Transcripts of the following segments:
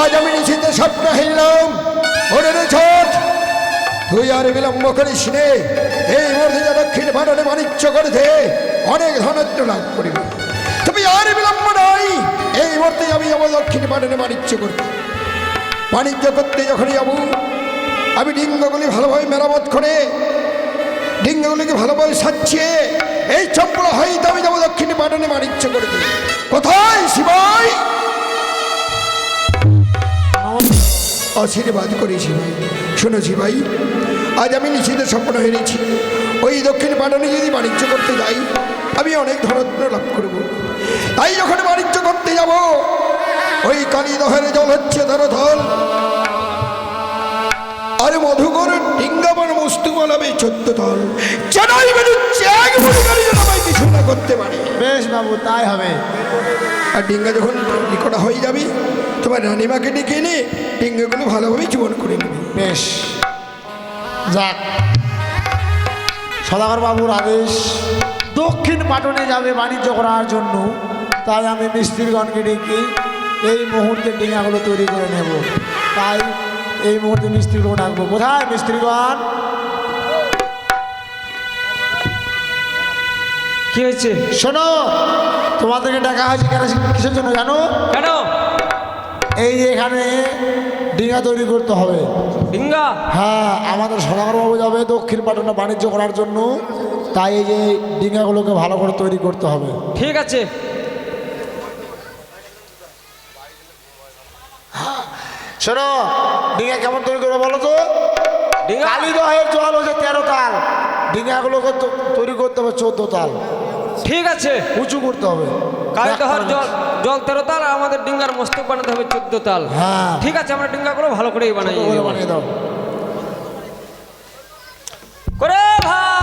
আজ আমি নিশ্চিত স্বপ্ন হিলাম ওরে রে তুই আর বিলম্ব করিস নে। এই মুহূর্তে যা দক্ষিণ ভারতে বাণিজ্য করতে অনেক ধনত্ব লাভ করিবে। তুমি আর বিলম্ব নাই। এই মুহূর্তে আমি যাব দক্ষিণ ভারতে বাণিজ্য করতে বাণিজ্য করতে যখন যাব, আমি ডিঙ্গগুলি ভালোভাবে মেরামত করে, ডিঙ্গগুলিকে ভালোভাবে সাজিয়ে, এই চম্পল হইতে আমি যাব দক্ষিণ পাটনে বাণিজ্য করতে। কোথায় শিবাই? আশীর্বাদ করেছি ভাই। শুনেছি ভাই। আজ আমি নিশ্চিত স্বপ্ন হেরেছি ওই দক্ষিণ পাটনে যদি বাণিজ্য করতে যাই আমি অনেক ধরত্ন লাভ করব। তাই যখন বাণিজ্য করতে যাব ওই কালীদহের জল হচ্ছে ধরধল আর মধুকর ডিঙ্গাবন মস্তু বলাবে চোদ্দ তল চেনাই বেরোচ্ছে এক পরিবারই যেন আমায় কিছু না করতে পারে। বেশ বাবু তাই হবে। আর ডিঙ্গা যখন নিকটা হয়ে যাবে তোমার রানীমাকে ডেকে এনে ডিঙ্গাগুলো ভালোভাবে জীবন করে নেবে। বেশ। যাক। সদাগর বাবুর আদেশ দক্ষিণ পাটনে যাবে বাণিজ্য করার জন্য। তাই আমি মিস্ত্রিগণকে ডেকে এই মুহূর্তে ডিঙাগুলো তৈরি করে নেব। তাই এই মুহূর্তে মিস্ত্রিগুলো ডাকবো। কোথায় মিস্ত্রিগণ? কি হয়েছে? শোনো তোমাদেরকে ডাকা হয়েছে কেন কিসের জন্য জানো? কেন? এই যে এখানে ডিঙা তৈরি করতে হবে। ডিঙ্গা? হ্যাঁ আমাদের সদাগরবাবু যাবে দক্ষিণ পাটনে বাণিজ্য করার জন্য। তাই এই যে ডিঙ্গাগুলোকে ভালো করে তৈরি করতে হবে। ঠিক আছে। শোনো ডিঙা কেমন তৈরি করবে বলো তো? ডিঙ্গা? কালীদহের জল হচ্ছে তেরো তাল। ডিঙ্গাগুলোকে তৈরি করতে হবে চোদ্দ তাল। ঠিক আছে। উঁচু করতে হবে। কাল দহর জল জল তেরো তাল আর আমাদের ডিঙ্গার মস্তক বানাতে হবে চোদ্দ তাল। হ্যাঁ। ঠিক আছে আমরা ডিঙ্গাগুলো ভালো করেই বানাই। বানিয়ে দাও। করে ভাই!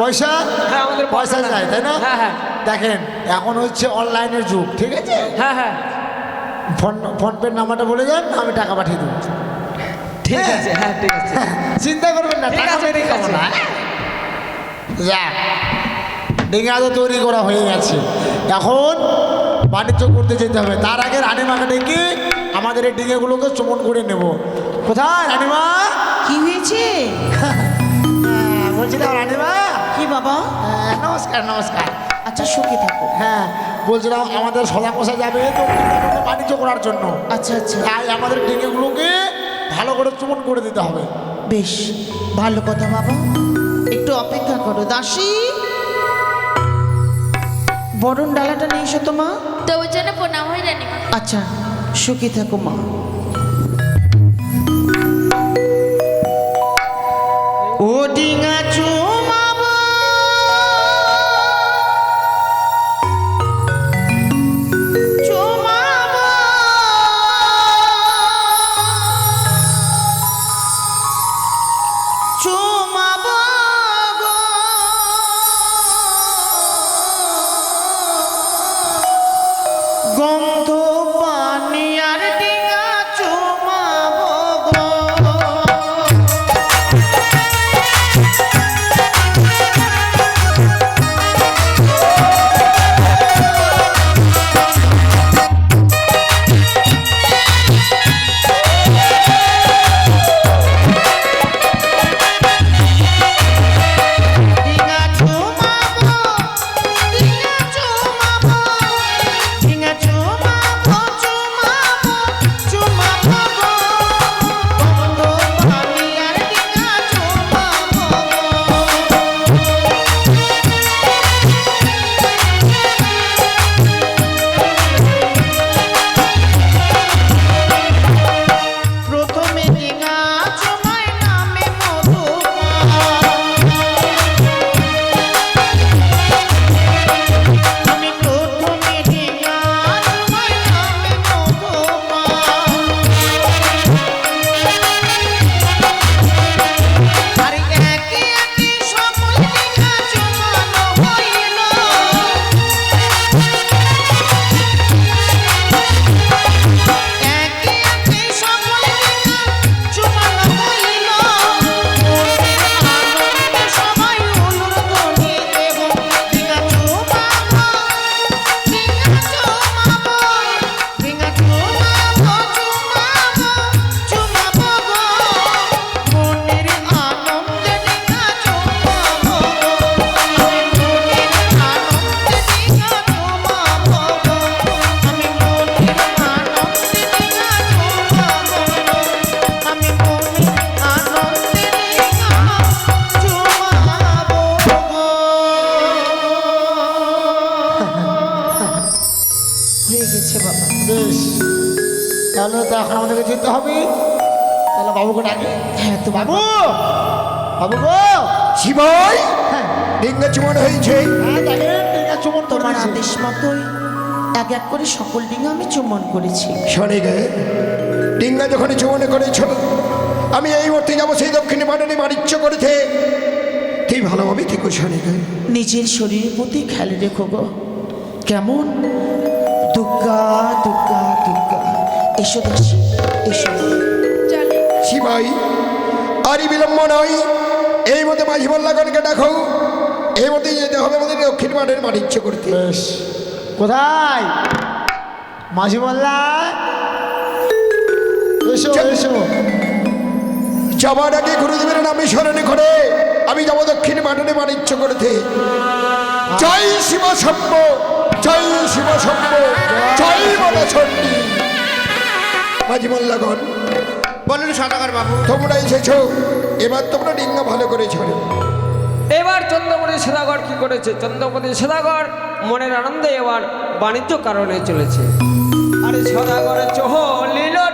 পয়সা? হ্যাঁ আমাদের পয়সা চাই তাই না? হ্যাঁ হ্যাঁ। দেখেন এখন হচ্ছে অনলাইনের যুগ ঠিক আছে? হ্যাঁ হ্যাঁ। ফোন ফোনপের নাম্বারটা বলে যান আমি টাকা পাঠিয়ে দেবো। ঠিক আছে হ্যাঁ ঠিক আছে। চিন্তা করবেন না ঠিক টাকা আছে, মেরে ঠিক খাব আছে। না যাক ডিঙা তো তৈরি করা হয়ে গেছে। এখন বাণিজ্য করতে যেতে হবে। তার আগে রানীমাকে ডেকে আমাদের এই ডিঙেগুলোকে চমন করে নেব। কোথায় রানীমা? কি হয়েছে? হ্যাঁ, বলছিলাম রানীমা কি বাবা? হ্যাঁ, নমস্কার নমস্কার। আচ্ছা সুখী থাকো। হ্যাঁ বলছিলাম আমাদের সদা কষা যাবে তো বাণিজ্য করার জন্য। আচ্ছা আচ্ছা। তাই আমাদের ডিঙেগুলোকে ভালো করে চুমন করে দিতে হবে। বেশ ভালো কথা বাবা। একটু অপেক্ষা করো দাসী। বরণ ডালাটা নিয়ে এসো তো মা। তবু যেন প্রণাম হয় রানীমা। আচ্ছা সুখী থাকো মা। যেতে হবে। তাহলে বাবুকে ডাকে হ্যাঁ তো বাবু। বাবু! গো! শিবাই! ডিঙ্গা চুমন হয়েছে। হ্যাঁ চুমন তোমার আদেশ মতোই এক এক করে সকল ডিঙা আমি চুম্বন করেছি। শোনে গে ডিঙ্গা যখন চুমন করেছ আমি এই মুহূর্তে যাব সেই দক্ষিণে বানানি বাণিজ্য করেছে তুই ভালোভাবে থেকো শোনে গে? নিজের শরীরের প্রতি খেয়াল রেখো গো। কেমন? দুর্গা দুর্গা দুর্গা এসো দাসী শিবাই আরই বিলম্ব নয়। এই মতে মাঝি মোল্লাগণকে দেখো এই মতে যেতে হবে আমাদের দক্ষিণ মাঠের বাণিজ্য করতে। কোথায়? মাঝি মোল্লা এসো। এসো। যাবার আগে গুরুদেবের নামে স্মরণে করে আমি যাব দক্ষিণ মাঠে বাণিজ্য করতে। জয় শিব শম্ভ জয় শিব শম্ভ জয় বল চণ্ডী মাঝি মোল্লাগণ বলুন সদাগর বাবু। তোমরা এসেছ এবার তোমরা ডিঙ্গা ভালো করে ছড়ো এবার চন্দ্রপতি সদাগর কি করেছে? চন্দ্রপতি সদাগর মনের আনন্দে এবার বাণিজ্য কারণে চলেছে। আরে সদাগরের চহলিল রে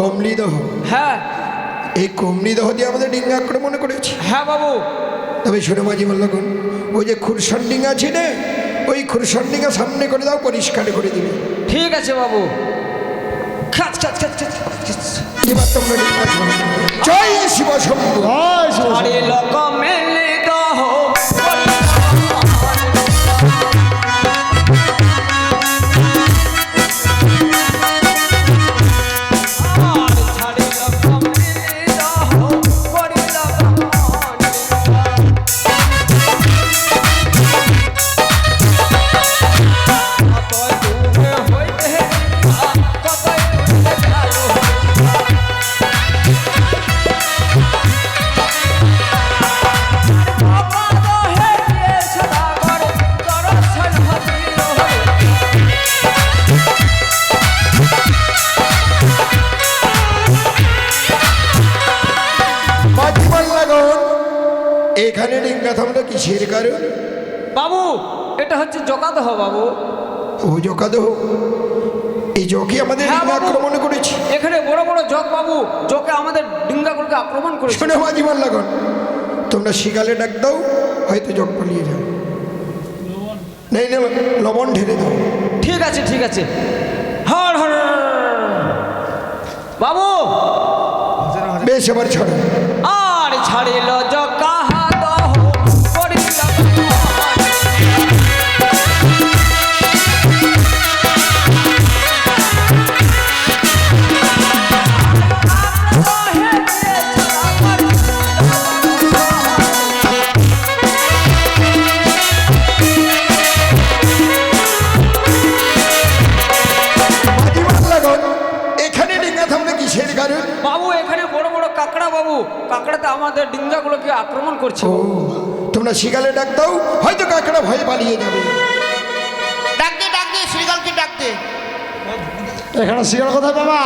কমলিদহ। হ্যাঁ। এই কমলিদহ দিয়ে আমাদের ডিঙ্গা আক্রমণ করেছে। হ্যাঁ বাবু। তবে শোনো মাঝি মল্লগুন ওই যে খুরসান ডিঙ্গা আছে না ওই খুরসান ডিঙ্গা সামনে করে দাও পরিষ্কার করে দিবে। ঠিক আছে বাবু। খাচ খাচ খাচ খাচ খাচ। এবার তোমরা। জয় শিব শম্ভু জয় শিব শম্ভু। আরে লোক মেলে কিসের কারণ বাবু এটা হচ্ছে জকাদহ বাবু। ও জকাদহ? এই জকি আমাদের হ্যাঁ। আক্রমণ করেছে। এখানে বড় বড় জগ বাবু জকে আমাদের ডিঙ্গাগুলোকে আক্রমণ করেছে। শোনো মাঝি মল্লগুন তোমরা শিকালে ডাক দাও হয়তো জগ পালিয়ে যাও নেই না লবণ ঢেলে দাও। ঠিক আছে ঠিক আছে। হর হর বাবু। বেশ এবার ছাড়ো আর ছাড়িল জকাদহ তোমরা শিগালে ডাক দাও হয়তো কাকড়া ভয়ে পালিয়ে যাবে। ডাক ডাক দে শিগালকে ডাক এখানে শিগাল কোথায় বাবা?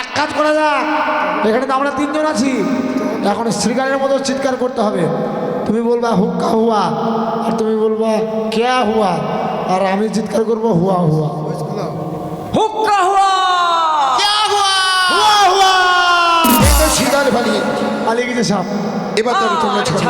এক কাজ করা যাক এখানে তো আমরা তিনজন আছি। এখন শ্রীগালের মতো চিৎকার করতে হবে। তুমি বলবা হুক্কা হুয়া। আর তুমি বলবা কেয়া হুয়া? আর আমি চিৎকার করব হুয়া হুয়া। হুক্কা হুয়া! কেয়া হুয়া? হুয়া হুয়া! শিগাল ফালিয়ে পালিয়ে গেছে। সাপ এবার তবে তোমরা ছাড়ো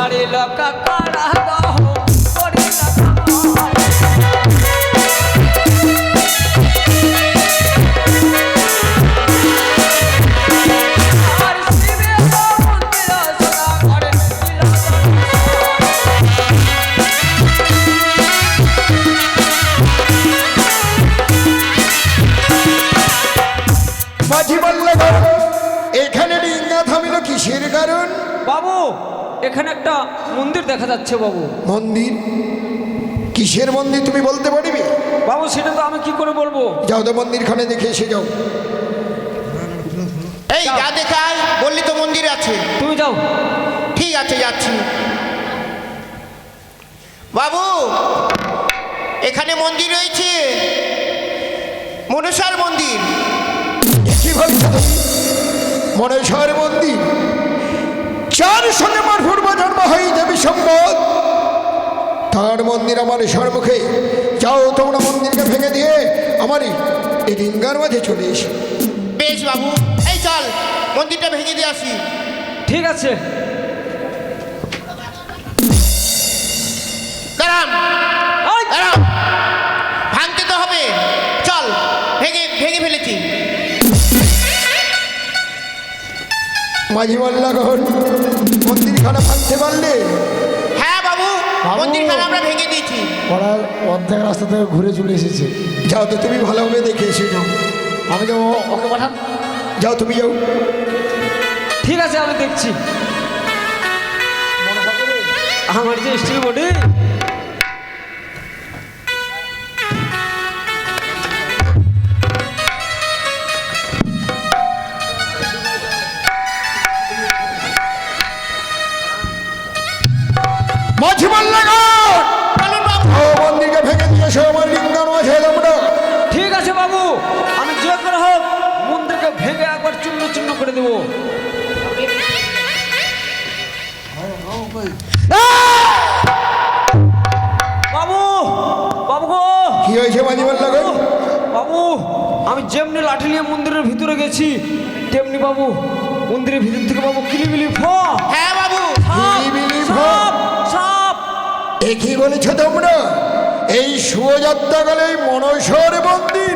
কারণ বাবু এখানে একটা মন্দির দেখা যাচ্ছে বাবু। মন্দির? কিসের মন্দির তুমি বলতে পারবে? বাবু সেটা তো আমি কি করে বলব? যাও তো মন্দিরখানে দেখে এসে যাও। এই যা দেখায় বললি তো মন্দির আছে। তুমি যাও। ঠিক আছে যাচ্ছি। বাবু এখানে মন্দির রয়েছে। মনসার মন্দির। কি বলছো? মনেশ্বর মন্দির? চার সঙ্গে আমার পূর্ব জন্ম হয়ে যাবে সম্পদ তার মন্দির আমার সম্মুখে যাও তোমরা মন্দিরকে ভেঙে দিয়ে আমার এই ডিঙ্গার মাঝে চলে এসো। বেশ বাবু এই চল মন্দিরটা ভেঙে দিয়ে আসি। ঠিক আছে। দাঁড়ান দাঁড়ান মাঝি মাল্লাগন মন্দিরখানা ভাঙতে পারলে? হ্যাঁ বাবু বাবু। মন্দিরখানা আমরা ভেঙে দিয়েছি। ওরা অর্ধেক রাস্তা থেকে ঘুরে চলে এসেছে। যাও তো তুমি ভালোভাবে দেখে এসে যাও। আমি ও- ওকে পাঠান। যাও তুমি যাও। ঠিক আছে আমি দেখছি। আমার যে স্টিল বডি মন্দিরকে ভেঙে দিয়েছ আমার লিঙ্গার মাঝে তোমরা। ঠিক আছে বাবু আমি যে করে হোক মন্দিরকে ভেঙে একবার চূর্ণ চূর্ণ করে দেবো। বাবু বাবু গো। কি হয়েছে মাঝি মাল্লাগন বাবু আমি যেমনি লাঠি নিয়ে মন্দিরের ভিতরে গেছি তেমনি বাবু মন্দিরের ভিতর থেকে বাবু কিলিবিলি ফ। হ্যাঁ বাবু। কিলিবিলি ফ। সাপ সাপ এ কি বলেছ তোমরা? এই শুভযাত্রাকালে এই মনসর মন্দির।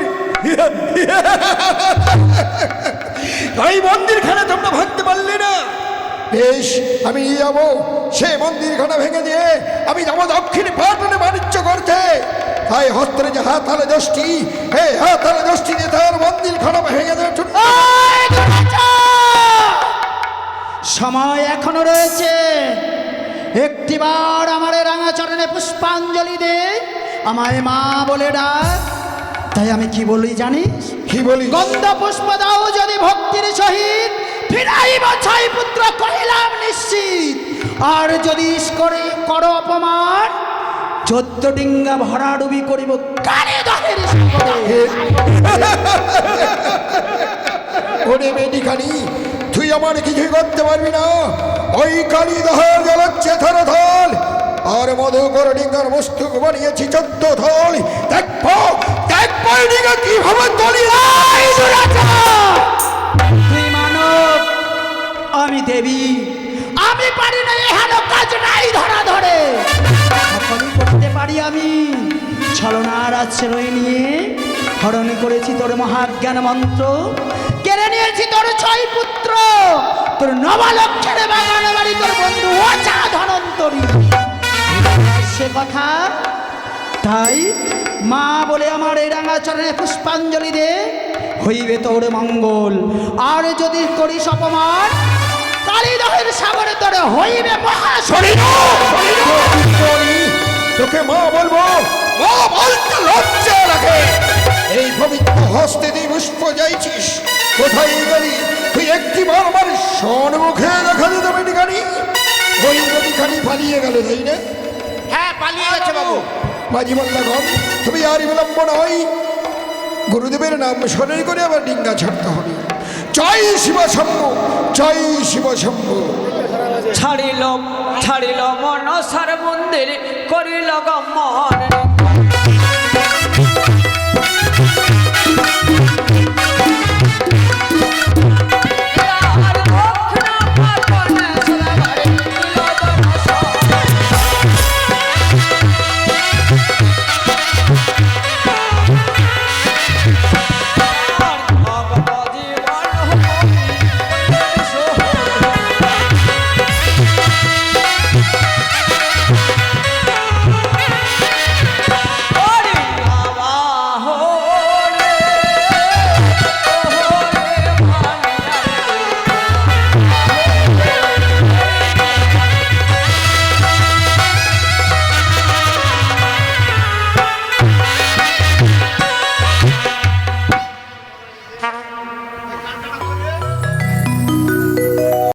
এই মন্দিরখানা তোমরা ভাঙতে পারলে না। বেশ আমি যাব। সে মন্দিরখানা ভেঙে দিয়ে আমি যাব দক্ষিণ পাটনে বাণিজ্য করতে। তাই হস্তের যে হাত হালে দশটি এই হাত হালে দশটি দিয়ে তার মন্দিরখানা ভেঙে দেওয়ার জন্য সময় এখনও রয়েছে। একটিবার আমার রাঙা চরণে পুষ্পাঞ্জলি দে আমায় মা বলে ডাক। তাই আমি কি বলি জানিস? কি বলি? গন্ধ পুষ্প দাও যদি ভক্তির সহিত ফিরাইব ছয় পুত্র কহিলাম নিশ্চিত। আর যদি করে কর অপমান চোদ্দ ডিঙ্গা ভরাডুবি করিব কানে দহের। ওরে বেডিখানি তুই আমার কিছুই করতে পারবি না। ওই কালী দহল জ্বালাচ্ছে থর থল আর মধুকর ডিঙ্গার মস্তক বানিয়েছি চোদ্দ থল। দেখব দেখব ডিঙ্গা কীভাবে তলি তুই মানব, আমি দেবী। আমি পারি না, এহেন কাজ নাই ধরা ধরে। সকলই করতে পারি আমি। ছলনার আশ্রয় নিয়ে হরণ করেছি তোর মহাজ্ঞান মন্ত্র নিয়েছি তোর ছয় পুত্র, তোর নবালক্ষের বাগান বাড়ি, তোর বন্ধু অচা ধনন্তরী সে কথা তাই মা বলে আমার এই রাঙা চরণে পুষ্পাঞ্জলি দে, হইবে তোর মঙ্গল। আর যদি করিস অপমান, কালীদহের সাগরে তোর হইবে মহাশরী তোকে মা বলব, মা বলতে লজ্জা লাগে। এই পবিত্র হস্তে তুই পুষ্প যাইছিস কোথায় গেলি? তুই একটি বার আমার সম্মুখে দেখা দিতে বেডিখানি ওই বেডিখানি পালিয়ে গেল তাই না হ্যাঁ পালিয়ে গেছে বাবু। মাঝি মোল্লাগণ তুমি আর বিলম্ব নয়। গুরুদেবের নাম স্মরণ করে আবার ডিঙ্গা ছাড়তে হবে। জয় শিব শম্ভু জয় শিব শম্ভু। ছাড়িল ছাড়িল মনসার মন্দির করিল গমন